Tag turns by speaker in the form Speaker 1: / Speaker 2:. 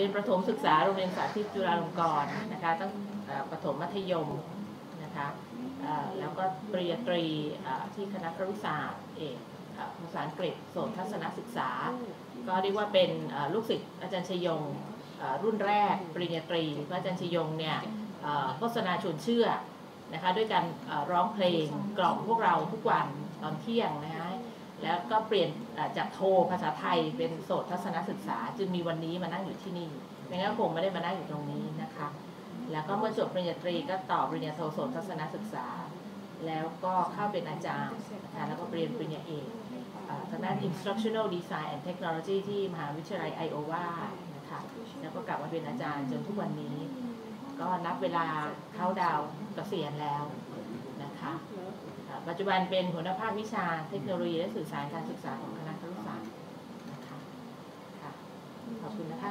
Speaker 1: รียนประถมศึกษาโรงเรียนสาธิตจุฬาลงกรณ์นะคะตั้งประถมมัธยมนะคะแล้วก็ปริญญาตรีที่คณะครุศาสตร์เอกภาษาอังกฤษโสตทัศนศึกษา ก็เรียกว่าเป็นลูกศิษย์อาจารย์ชยงรุ่นแรกปริญญาตรีพระอาจารย์ชยงเนี่ยโฆษณาชวนเชื่อนะคะด้วยการร้องเพลงกล่อมพวกเราทุกวันตอนเที่ยงนะคะ แล้วก็เปลี่ยนจากโทภาษาไทยเป็นโสตทัศนศึกษา จึงมีวันนี้มานั่งอยู่ที่นี่ไม่งั้นคงไม่ได้มานั่งอยู่ตรงนี้นะคะ แล้วก็เมื่อจบปริญญาตรีก็ต่อปริญญาโทโสตทัศนศึกษา แล้วก็เข้าเป็นอาจารย์นะคะแล้วก็เรียนปริญญาเอกทางด้าน instructional design and technology ที่มหาวิทยาลัยไอโอวานะคะแล้วก็กลับมาเป็นอาจารย์จนทุกวันนี้ ก็นับเวลาเข้าดาวน์เกษียณแล้วนะคะ ปัจจุบันเป็นหัวหน้าภาควิชาเทคโนโลยีและสื่อสารการศึกษาของคณะครุศาสตร์นะคะค่ะขอบคุณนะคะ